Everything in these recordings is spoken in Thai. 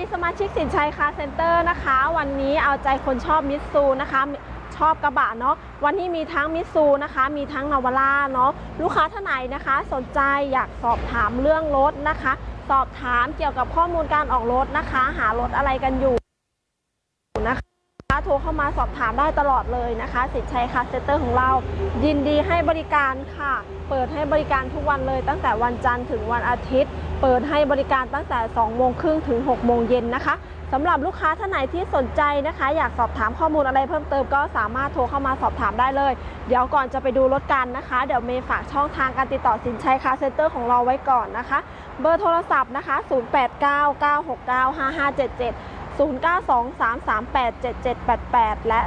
ดีสมาชิกสินชัยคาเซ็นเตอร์นะคะ วันนี้เอาใจคนชอบมิสซูนะคะชอบกระบะเนาะวันนี้มีทั้งมิซูนะคะ มีทั้งนาวาร่าเนาะลูกค้าท่านไหนนะคะ สนใจอยากสอบถามเรื่องรถนะคะ สอบถามเกี่ยวกับข้อมูลการออกรถนะคะ หารถอะไรกันอยู่ รเข้ามาสอบถามได้ตลอดเลยนะคะ สินชัยคาเซ็นเตอร์ของเรา ยินดีให้บริการค่ะ เปิดให้บริการทุกวันเลยตั้งแต่วันจันทร์ถึงวันอาทิตย์ เปิดให้บริการตั้งแต่2โมงครึ่งถึง6โมงเย็นนะคะสำหรับลูกค้าท่านไหนที่สนใจนะคะ อยากสอบถามข้อมูลอะไรเพิ่มเติมก็สามารถโทรเข้ามาสอบถามได้เลย เดี๋ยวก่อนจะไปดูรถกันนะคะ เดี๋ยวเมย์ฝากช่องทางการติดต่อสินชัยคาเซ็นเตอร์ของเราไว้ก่อนนะคะ เบอร์โทรศัพท์นะคะ 0899695577 0923387788 และ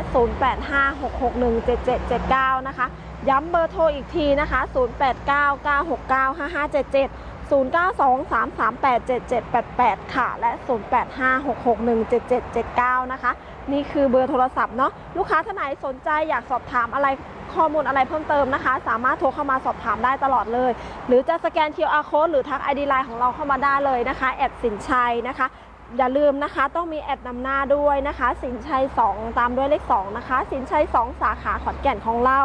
0856617779 นะคะ ย้ำเบอร์โทรอีกทีนะคะ 0899695577 0923387788 ค่ะ และ 0856617779 นะคะ นี่คือเบอร์โทรศัพท์เนาะ ลูกค้าท่านไหนสนใจอยากสอบถามอะไรข้อมูลอะไรเพิ่มเติมนะคะ สามารถโทรเข้ามาสอบถามได้ตลอดเลย หรือจะสแกน QR code หรือทัก ID Line ของเราเข้ามาได้เลยนะคะ แอดสินชัยนะคะ อย่าลืมนะคะ ต้องมีแอดนำหน้าด้วยนะคะ สินชัย 2 ตามด้วยเลข 2 นะคะ สินชัย 2 สาขาขอนแก่นของเรา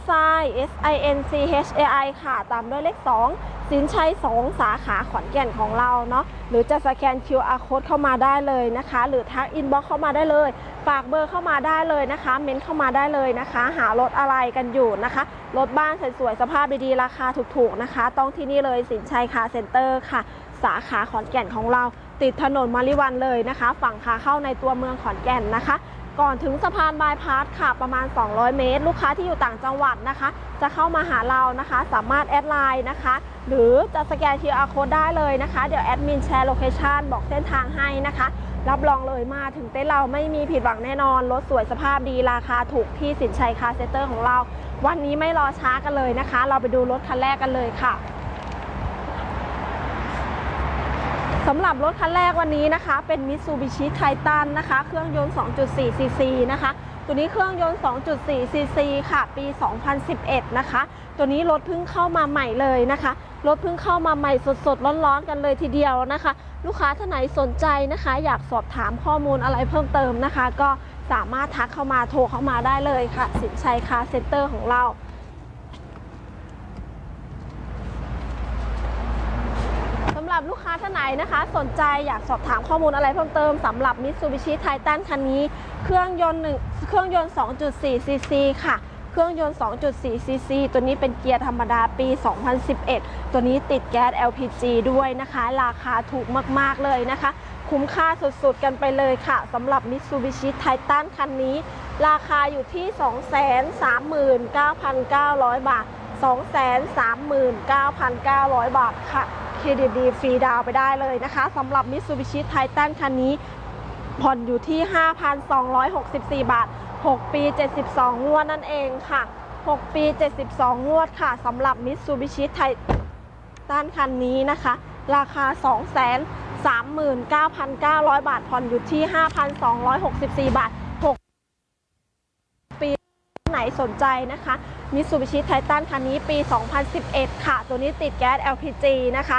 S I S I N C H A I ค่ะ ตามด้วยเลข 2 สินชัย 2 สาขาขอนแก่นของเราเนาะหรือจะสแกน QR code เข้ามาได้เลยนะคะ หรือทักอินบ็อกเข้ามาได้เลย ฝากเบอร์เข้ามาได้เลยนะคะ เม้นเข้ามาได้เลยนะคะ หารถอะไรกันอยู่นะคะรถบ้านสวยๆสภาพดีๆราคาถูกๆนะคะ ต้องที่นี่เลยสินชัยคาเซ็นเตอร์ค่ะ สาขาขอนแก่นของเรา ติดถนนมาริวันเลยนะคะ ฝั่งขาเข้าในตัวเมืองขอนแก่นนะคะ ก่อนถึงสะพานบายพาสค่ะประมาณ 200 เมตร ลูกค้าที่อยู่ต่างจังหวัดนะคะ จะเข้ามาหาเรานะคะ สามารถแอดไลน์นะคะ หรือจะสแกน QR code ได้เลยนะคะ เดี๋ยวแอดมินแชร์โลเคชันบอกเส้นทางให้นะคะ รับรองเลยมาถึงเต้นเราไม่มีผิดหวังแน่นอนรถสวยสภาพดีราคาถูกที่สินชัยคาเซเตอร์ของเรา วันนี้ไม่รอช้ากันเลยนะคะ เราไปดูรถคันแรกกันเลยค่ะ สำหรับรถคันแรกวันนี้นะคะ เป็น Mitsubishi Titan นะคะ เครื่องยนต์ 2.4 cc นะคะ ตัวนี้เครื่องยนต์ 2.4 cc ค่ะ ปี 2011 นะคะ ตัวนี้รถเพิ่งเข้ามาใหม่เลยนะคะ รถเพิ่งเข้ามาใหม่สดๆ ร้อนๆ กันเลยทีเดียวนะคะ ลูกค้าท่านไหนสนใจนะคะ อยากสอบถามข้อมูลอะไรเพิ่มเติมนะคะ ก็สามารถทักเข้ามาโทรเข้ามาได้เลยค่ะ สินชัยคาเซ็นเตอร์ของเรา สำ หรับลูกค้าท่านไหนนะคะ สนใจอยากสอบถามข้อมูลอะไรเพิ่มเติมสำหรับ Mitsubishi Titan คันนี้ เครื่องยนต์หนึ่งเครื่องยนต์ 2.4 cc ค่ะเครื่องยนต์ 2.4 cc ตัวนี้เป็นเกียร์ธรรมดาปี 2011 ตัวนี้ติดแก๊ส LPG ด้วยนะคะ ราคาถูกมาก ๆ เลยนะคะ คุ้มค่าสุด ๆ กันไปเลยค่ะสำหรับ Mitsubishi Titan คันนี้ ราคาอยู่ที่ 239,900 บาท 239,900 บาทค่ะ เครดิตดีฟรีดาวไปได้เลยนะคะสำหรับ Mitsubishi Titan คันนี้ ผ่อนอยู่ที่ 5,264 บาท 6 ปี 72 งวดนั่นเองค่ะ 6 ปี 72 งวดค่ะสำหรับ Mitsubishi Titan คันนี้นะคะ ราคา 239,900 บาท ผ่อนอยู่ที่ 5,264 บาท นสนใจนะคะ Mitsubishi Titan คันนี้ปี 2011 ค่ะ ตัวนี้ติดแก๊ส LPG นะคะ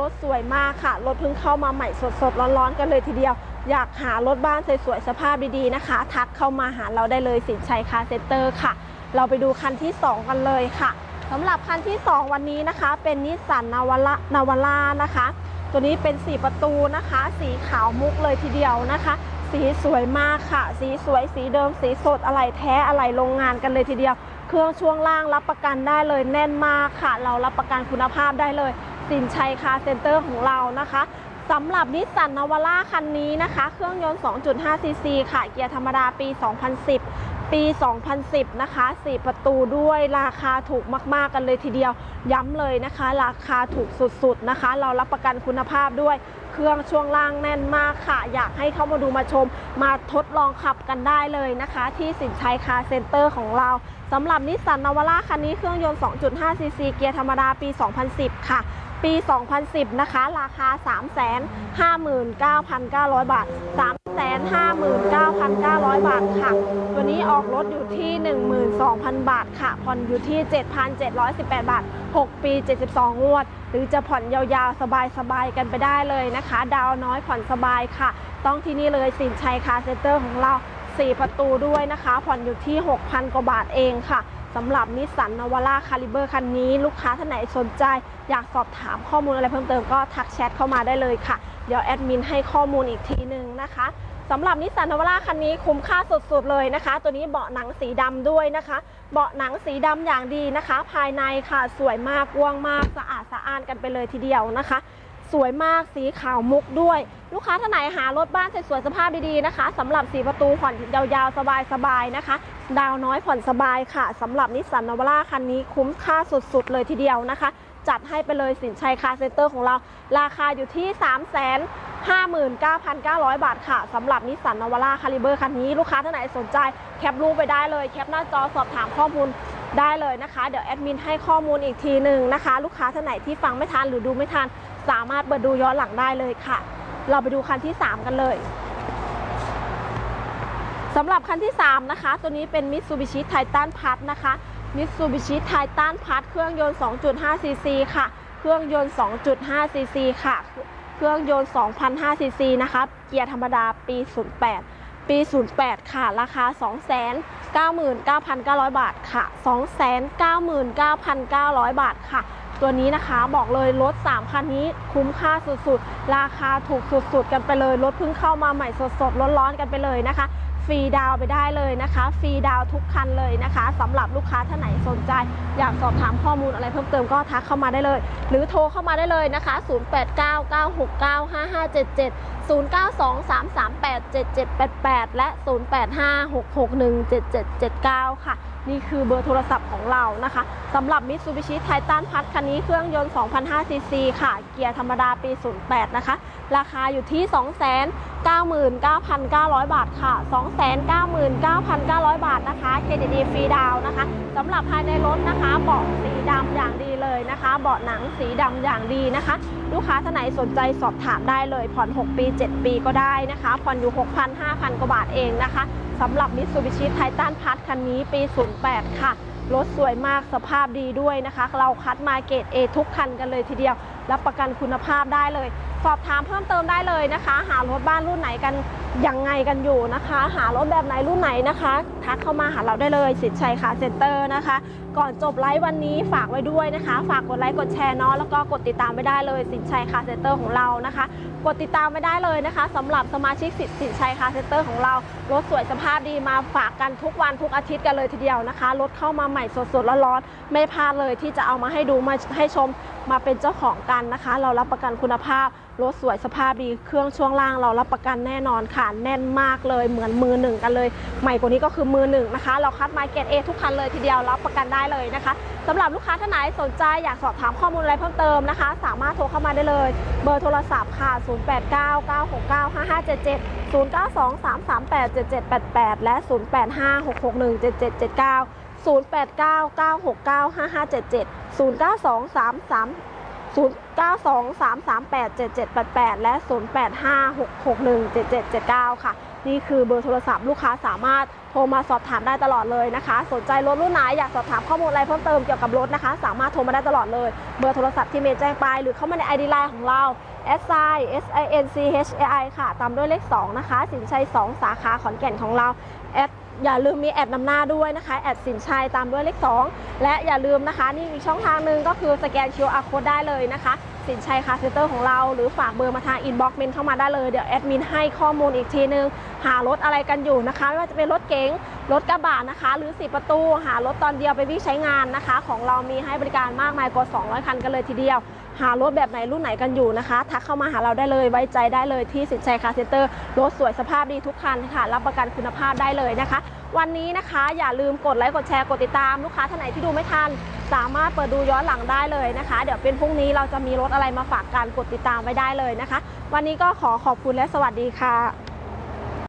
รถสวยมากค่ะ รถเพิ่งเข้ามาใหม่สดๆ ร้อนๆ กันเลยทีเดียว อยากหารถบ้านสวยๆ สภาพดีๆ นะคะ ทักเข้ามาหาเราได้เลยสินชัยคาเซ็นเตอร์ค่ะ เราไปดูคันที่ 2 กันเลยค่ะสำหรับคันที่ 2 วันนี้นะคะ เป็นนิสสันนาวาร่านาวาร่านะคะ ตัวนี้เป็น 4 ประตูนะคะ สีขาวมุกเลยทีเดียวนะคะ สีสวยมากค่ะ สีสวยสีเดิม สีสดอะไรแท้อะไรโรงงานกันเลยทีเดียว เครื่องช่วงล่างรับประกันได้เลยแน่นมากค่ะ เรารับประกันคุณภาพได้เลย สินชัยคาร์เซ็นเตอร์ของเรานะคะสำหรับนิสสันนาวาร่าคันนี้นะคะ เครื่องยนต์ 2.5 ซีซีค่ะ เกียร์ธรรมดาปี 2010 ปี 2010 นะคะ 4 ประตูด้วยราคาถูกมากๆกันเลยทีเดียว ย้ำเลยนะคะ ราคาถูกสุดๆนะคะ เรารับประกันคุณภาพด้วย เครื่องช่วงล่างแน่นมากค่ะ อยากให้เข้ามาดูมาชม มาทดลองขับกันได้เลยนะคะ ที่สินชัยคาร์เซ็นเตอร์ของเราสำหรับนิสสันนาวาร่าคันนี้เครื่องยนต์ 2.5 ซีซีเกียร์ธรรมดาปี 2010 ค่ะปี 2010 นะคะ ราคา 359,900 บาท 3 359,900 บาทค่ะ ตัวนี้ออกรถอยู่ที่ 12,000 บาทค่ะ ผ่อนอยู่ที่ 7,718 บาท 6 ปี 72 งวด หรือจะผ่อนยาวๆ สบายๆ กันไปได้เลยนะคะ ดาวน้อยผ่อนสบายค่ะ ต้องที่นี่เลยสินชัยคาเซ็นเตอร์ของเรา 4 ประตูด้วยนะคะ ผ่อนอยู่ที่ 6,000 กว่าบาทเองค่ะสำหรับนิสสันนวาร่าคาลิเบอร์คันนี้ ลูกค้าท่านไหนสนใจ อยากสอบถามข้อมูลอะไรเพิ่มเติมก็ทักแชทเข้ามาได้เลยค่ะ เดี๋ยวแอดมินให้ข้อมูลอีกทีหนึ่งนะคะ สำหรับนิสสันนวาร่าคันนี้คุ้มค่าสุดๆเลยนะคะ ตัวนี้เบาะหนังสีดำด้วยนะคะ เบาะหนังสีดำอย่างดีนะคะ ภายในค่ะสวยมากกว้างมากสะอาดสะอ้านกันไปเลยทีเดียวนะคะ สวยมากสีขาวมุกด้วย ลูกค้าท่านไหนหารถบ้านสวยๆสภาพดีๆนะคะสำหรับสีประตูผ่อนยาวๆสบายๆนะคะ ดาวน้อยผ่อนสบายค่ะสำหรับนิสสันนวาร่าคันนี้คุ้มค่าสุดๆเลยทีเดียวนะคะ จัดให้ไปเลยสินชัยคาเซ็นเตอร์ของเรา ราคาอยู่ที่ 3 5 9 9 0 0 บาทค่ะสำหรับนิสสันนาวาร่าคาลิเบอร์คันนี้ลูกค้าท่านไหนสนใจแคปรูปไปได้เลย แคปหน้าจอสอบถามข้อมูลได้เลยนะคะ เดี๋ยวแอดมินให้ข้อมูลอีกทีหนึ่งนะคะ ลูกค้าท่านไหนที่ฟังไม่ทันหรือดูไม่ทัน สามารถเปิดดูย้อนหลังได้เลยค่ะ เราไปดูคันที่ 3 กันเลยสำหรับคันที่ 3 นะคะ ตัวนี้เป็น Mitsubishi Titan Plus นะคะ Mitsubishi Titan Plus เครื่องยนต์ 2.5 ซีซีค่ะ เครื่องยนต์ 2.5 ซีซีค่ะ เครื่องยนต์ 2,005 ซีซีนะคะ เกียร์ธรรมดาปี 08 ปี 08 ค่ะ ราคา 299,900 บาทค่ะ 299,900 บาทค่ะ ตัวนี้นะคะบอกเลยรถ 3 คันนี้คุ้มค่าสุดๆ ราคาถูกสุดๆ กันไปเลย รถเพิ่งเข้ามาใหม่สดๆ ร้อนๆ กันไปเลยนะคะ ฟรีดาวไปได้เลยนะคะ ฟรีดาวทุกคันเลยนะคะสำหรับลูกค้าท่านไหนสนใจ อยากสอบถามข้อมูลอะไรเพิ่มเติมก็ทักเข้ามาได้เลย หรือโทรเข้ามาได้เลยนะคะ 0899695577 0923387788 และ 0856617779 ค่ะ นี่คือเบอร์โทรศัพท์ของเรานะคะสำหรับ Mitsubishi Titan Plus คันนี้เครื่องยนต์2,500ซีซีค่ะ เกียร์ธรรมดาปี 08 นะคะ ราคาอยู่ที่ 299,900 บาทค่ะ 2 299,900 บาทนะคะเครดิตดีฟรีดาวนะคะสำหรับภายในรถนะคะเบาะสีดำอย่างดีเลยนะคะ เบาะหนังสีดำอย่างดีนะคะ ลูกค้าท่านไหนสนใจสอบถามได้เลย ผ่อน 6 ปี 7 ปีก็ได้นะคะผ่อนอยู่ 6,000 5,000 กว่าบาทเองนะคะสำหรับ Mitsubishi Titan Plus คันนี้ปี 08 ค่ะรถสวยมากสภาพดีด้วยนะคะ เราคัดมาเกรด A ทุกคันกันเลยทีเดียว รับประกันคุณภาพได้เลย สอบถามเพิ่มเติมได้เลยนะคะ หารถบ้านรุ่นไหนกัน ยังไงกันอยู่นะคะ หารถแบบไหนรุ่นไหนนะคะ ทักเข้ามาหาเราได้เลยสิทธิ์ชัยคาร์เซ็นเตอร์นะคะ ก่อนจบไลฟ์วันนี้ฝากไว้ด้วยนะคะ ฝากกดไลค์กดแชร์เนาะแล้วก็กดติดตามไปได้เลยสิทธิ์ชัยคาร์เซ็นเตอร์ของเรานะคะ กดติดตามไปได้เลยนะคะสำหรับสมาชิกสิทธิ์สินชัยคาร์เซ็นเตอร์ของเรารถสวยสภาพดีมาฝากกันทุกวันทุกอาทิตย์กันเลยทีเดียวนะคะรถเข้ามาใหม่สดๆร้อนๆไม่พลาดเลยที่จะเอามาให้ดูมาให้ชมมาเป็นเจ้าของกันนะคะ เรารับประกันคุณภาพรถสวยสภาพดีเครื่องช่วงล่าง เรารับประกันแน่นอนค่ะแน่นมากเลยเหมือนมือหนึ่งกันเลย ใหม่กว่านี้ก็คือมือหนึ่งนะคะ เราคัดมาเกตเอทุกคันเลยทีเดียวรับประกันได้เลยนะคะสำหรับลูกค้าท่านไหนสนใจอยากสอบถามข้อมูลอะไรเพิ่มเติมนะคะ สามารถโทรเข้ามาได้เลย เบอร์โทรศัพท์ค่ะ 0899695577 0223387788 และ 0856617779 0899695577 092 3 3 0923387788 และ 0856617779 ค่ะ นี่คือเบอร์โทรศัพท์ลูกค้าสามารถโทรมาสอบถามได้ตลอดเลยนะคะ สนใจรถรุ่นไหนอยากสอบถามข้อมูลอะไรเพิ่มเติมเกี่ยวกับรถนะคะ สามารถโทรมาได้ตลอดเลย เบอร์โทรศัพท์ที่เมย์แจ้งไปหรือเข้ามาใน ID Line ของเรา s i s i n c h a i ค่ะ ตามด้วยเลข 2 นะคะ สินชัย 2 สาขาขอนแก่นของเรา อย่าลืมมีแอดนำหน้าด้วยนะคะแอดสินชัยตามด้วยเลข 2 และอย่าลืมนะคะนี่อีกช่องทางหนึ่งก็คือสแกน QR code ได้เลยนะคะ สินชัยคาเซเตอร์ของเราหรือฝากเบอร์มาทางอินบ็อกซ์เมนเข้ามาได้เลยเดี๋ยวแอดมินให้ข้อมูลอีกทีนึง หารถอะไรกันอยู่นะคะ ไม่ว่าจะเป็นรถเก๋งรถกระบะนะคะ หรือ4ประตูหารถตอนเดียวไปวิ่งใช้งานนะคะ ของเรามีให้บริการมากมายกว่า200 คันกันเลยทีเดียว หารถแบบไหนรุ่นไหนกันอยู่นะคะ ทักเข้ามาหาเราได้เลยไว้ใจได้เลยที่สินชัยคาร์เซ็นเตอร์รถสวยสภาพดีทุกคันค่ะ รับประกันคุณภาพได้เลยนะคะ วันนี้นะคะอย่าลืมกดไลค์กดแชร์กดติดตามลูกค้าท่านไหนที่ดูไม่ทัน สามารถเปิดดูย้อนหลังได้เลยนะคะ เดี๋ยวเป็นพรุ่งนี้เราจะมีรถอะไรมาฝากกันกดติดตามไว้ได้เลยนะคะ วันนี้ก็ขอขอบคุณและสวัสดีค่ะ